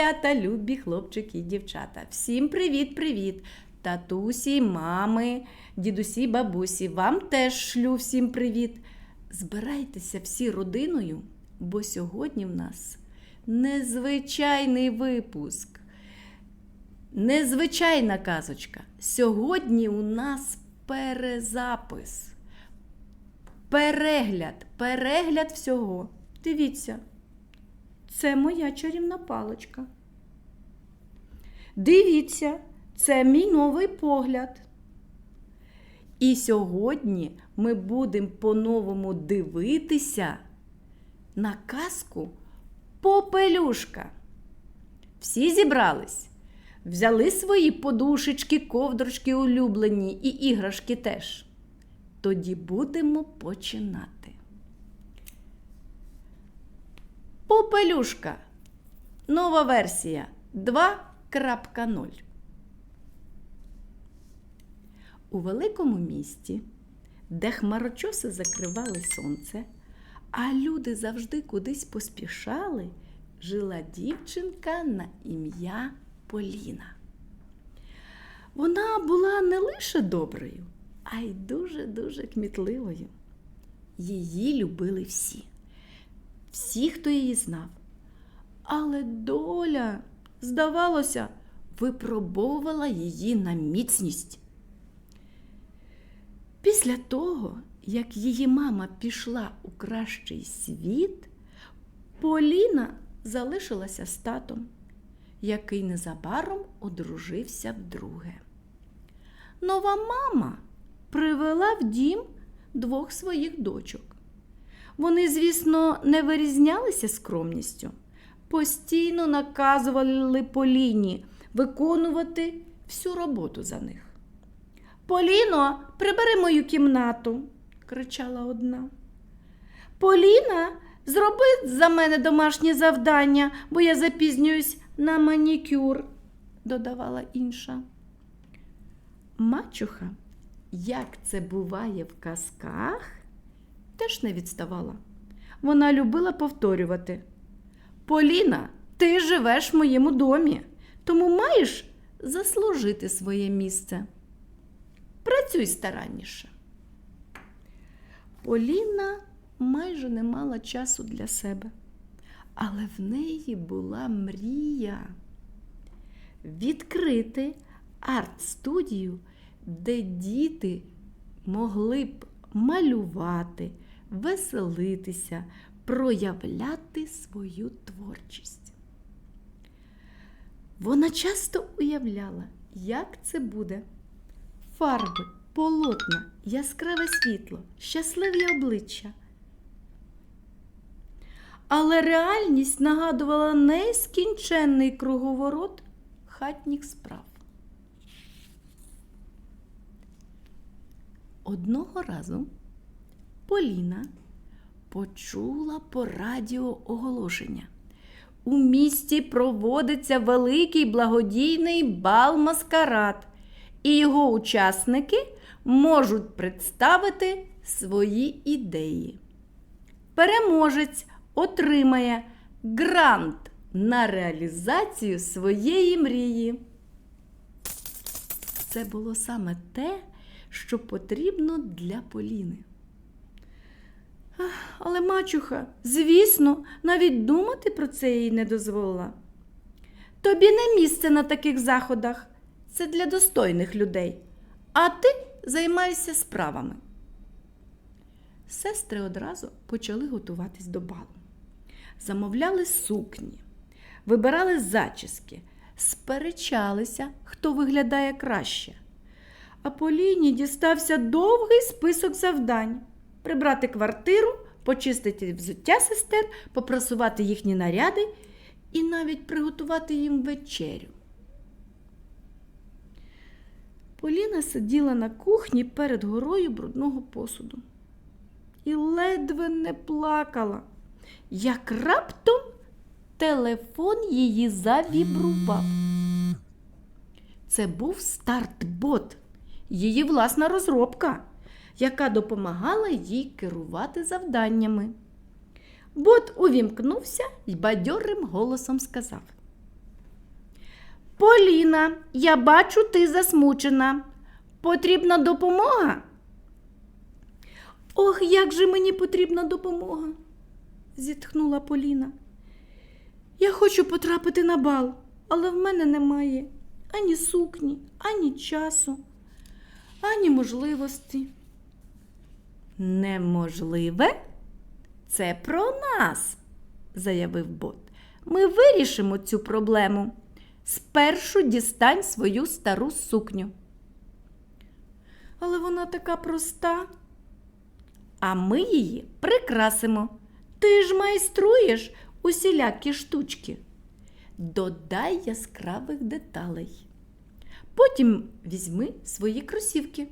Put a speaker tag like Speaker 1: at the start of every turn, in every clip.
Speaker 1: малята, любі хлопчики і дівчата. Всім привіт-привіт! Татусі, мами, дідусі, бабусі. Вам теж шлю всім привіт. Збирайтеся всі родиною, бо сьогодні в нас незвичайний випуск. Незвичайна казочка. Сьогодні у нас перезапис. Перегляд, перегляд всього. Дивіться, це моя чарівна паличка. Дивіться, це мій новий погляд. І сьогодні ми будемо по-новому дивитися на казку Попелюшка. Всі зібрались, взяли свої подушечки, ковдрочки улюблені і іграшки теж. Тоді будемо починати. Попелюшка. Нова версія 2.0. У великому місті, де хмарочоси закривали сонце, а люди завжди кудись поспішали, жила дівчинка на ім'я Поліна. Вона була не лише доброю, а й дуже-дуже кмітливою. Її любили всі, всі, хто її знав. Але доля, здавалося, випробовувала її на міцність. Після того, як її мама пішла у кращий світ, Поліна залишилася з татом, який незабаром одружився вдруге. Нова мама привела в дім двох своїх дочок. Вони, звісно, не вирізнялися скромністю, постійно наказували Поліні виконувати всю роботу за них. Поліно, прибери мою кімнату, кричала одна. Поліна, зроби за мене домашнє завдання, бо я запізнююсь на манікюр, додавала інша. Мачуха, як це буває в казках, теж не відставала. Вона любила повторювати. Поліна, ти живеш в моєму домі, тому маєш заслужити своє місце. Працюй старанніше. Поліна майже не мала часу для себе, але в неї була мрія відкрити арт-студію, де діти могли б малювати, веселитися, проявляти свою творчість. Вона часто уявляла, як це буде фарби, полотна, яскраве світло, щасливі обличчя. Але реальність нагадувала нескінченний круговорот хатніх справ. Одного разу Поліна почула по радіо оголошення. У місті проводиться великий благодійний бал маскарад і його учасники можуть представити свої ідеї. Переможець отримає грант на реалізацію своєї мрії. Це було саме те, що потрібно для Поліни. Але мачуха, звісно, навіть думати про це їй не дозволила. Тобі не місце на таких заходах це для достойних людей, а ти займайся справами. Сестри одразу почали готуватись до балу. Замовляли сукні, вибирали зачіски, сперечалися, хто виглядає краще. А Поліні дістався довгий список завдань: прибрати квартиру, почистити взуття сестер, попрасувати їхні наряди і навіть приготувати їм вечерю. Поліна сиділа на кухні перед горою брудного посуду і ледве не плакала, як раптом телефон її завібрував. Це був старт-бот, її власна розробка, яка допомагала їй керувати завданнями. Бот увімкнувся і бадьорим голосом сказав: Поліна, я бачу, ти засмучена. Потрібна допомога? Ох, як же мені потрібна допомога, зітхнула Поліна. Я хочу потрапити на бал, але в мене немає ані сукні, ані часу, ані можливості. Неможливе? Це про нас, заявив бот. Ми вирішимо цю проблему. Спершу дістань свою стару сукню. Але вона така проста. А ми її прикрасимо. Ти ж майструєш усілякі штучки. Додай яскравих деталей. Потім візьми свої кросівки.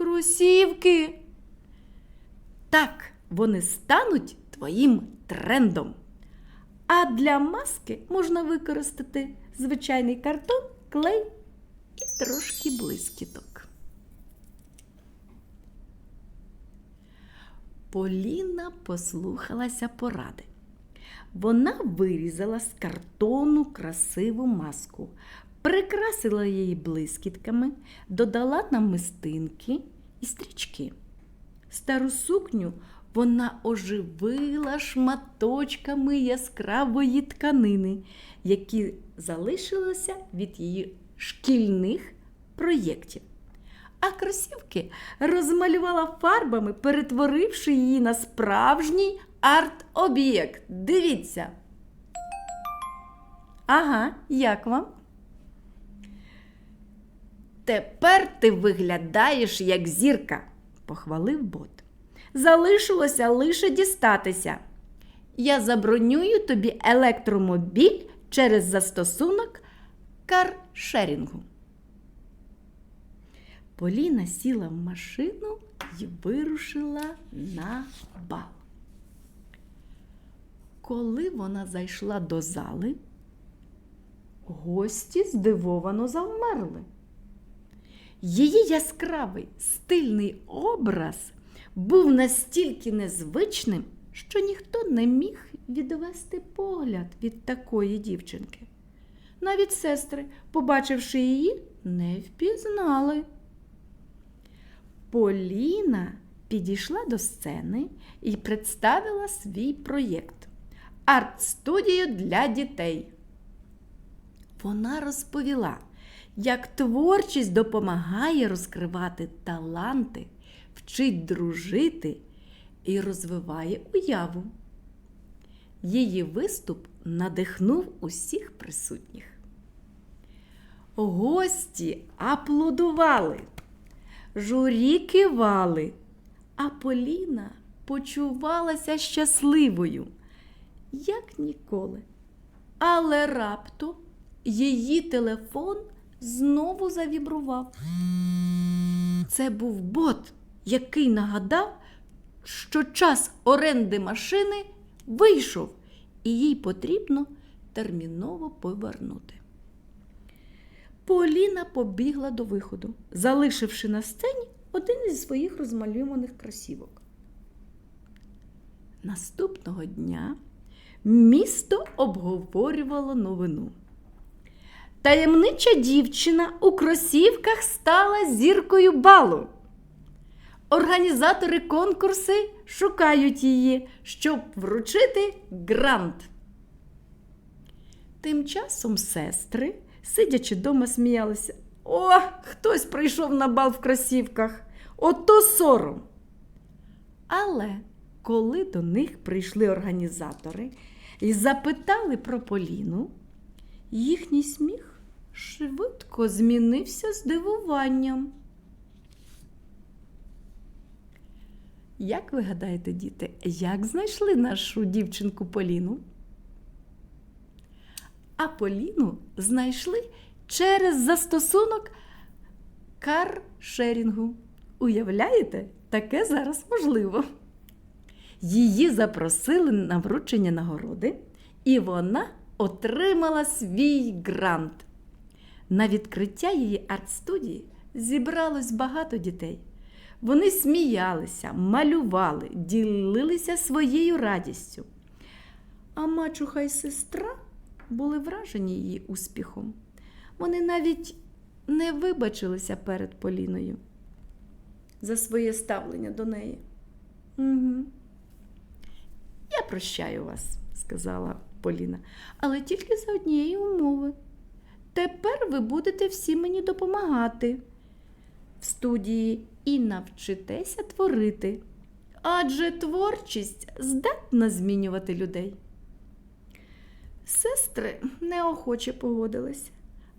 Speaker 1: Кросівки. Так, вони стануть твоїм трендом. А для маски можна використати звичайний картон, клей і трошки блискіток. Поліна послухалася поради. Вона вирізала з картону красиву маску, прикрасила її блискітками, додала намистинки і стрічки. Стару сукню вона оживила шматочками яскравої тканини, які залишилися від її шкільних проєктів. А кросівки розмалювала фарбами, перетворивши її на справжній арт-об'єкт. Дивіться. Ага, як вам? Тепер ти виглядаєш як зірка, похвалив бот. Залишилося лише дістатися. Я забронюю тобі електромобіль через застосунок каршерінгу. Поліна сіла в машину і вирушила на бал. Коли вона зайшла до зали, гості здивовано завмерли. Її яскравий стильний образ був настільки незвичним, що ніхто не міг відвести погляд від такої дівчинки. Навіть сестри, побачивши її, не впізнали. Поліна підійшла до сцени і представила свій проєкт арт-студію для дітей. Вона розповіла, як творчість допомагає розкривати таланти, вчить дружити і розвиває уяву. Її виступ надихнув усіх присутніх. Гості аплодували, журі кивали, а Поліна почувалася щасливою, як ніколи. Але раптом її телефон знову завібрував. Це був бот, який нагадав, що час оренди машини вийшов, і їй потрібно терміново повернути. Поліна побігла до виходу, залишивши на сцені один із своїх розмальованих кросівок. Наступного дня місто обговорювало новину. Таємнича дівчина у кросівках стала зіркою балу. Організатори конкурси шукають її, щоб вручити грант. Тим часом сестри, сидячи дома, сміялися. О, хтось прийшов на бал в кросівках. Ото сором. Але коли до них прийшли організатори і запитали про Поліну, їхній сміх швидко змінився здивуванням. Як ви гадаєте, діти, як знайшли нашу дівчинку Поліну? А Поліну знайшли через застосунок каршерінгу. Уявляєте, таке зараз можливо. Її запросили на вручення нагороди, і вона отримала свій грант. На відкриття її арт-студії зібралось багато дітей. Вони сміялися, малювали, ділилися своєю радістю. А мачуха й сестра були вражені її успіхом. Вони навіть не вибачилися перед Поліною за своє ставлення до неї. Угу. Я прощаю вас, сказала Поліна, але тільки за однієї умови. Тепер ви будете всі мені допомагати в студії і навчитеся творити. Адже творчість здатна змінювати людей. Сестри неохоче погодились,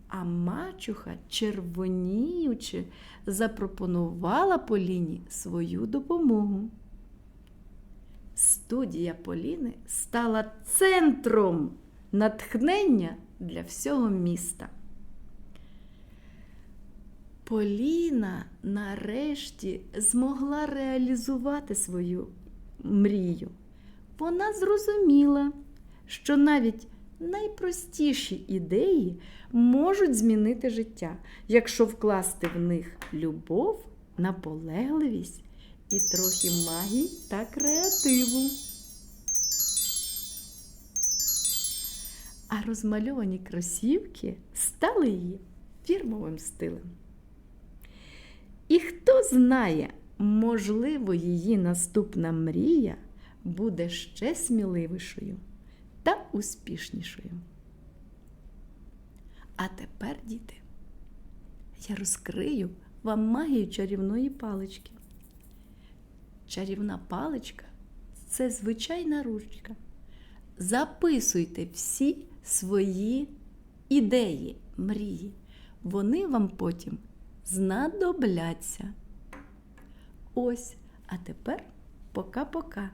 Speaker 1: а мачуха, червоніючи, запропонувала Поліні свою допомогу. Студія Поліни стала центром натхнення для всього міста. Поліна нарешті змогла реалізувати свою мрію. Вона зрозуміла, що навіть найпростіші ідеї можуть змінити життя, якщо вкласти в них любов, наполегливість і трохи магії та креативу. А розмальовані кросівки стали її фірмовим стилем. І хто знає, можливо, її наступна мрія буде ще сміливішою та успішнішою. А тепер, діти, я розкрию вам магію чарівної палички. Чарівна паличка це звичайна ручка. Записуйте всі свої ідеї, мрії. Вони вам потім знадобляться. Ось, а тепер пока-пока.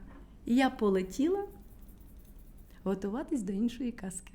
Speaker 1: Я полетіла готуватись до іншої казки.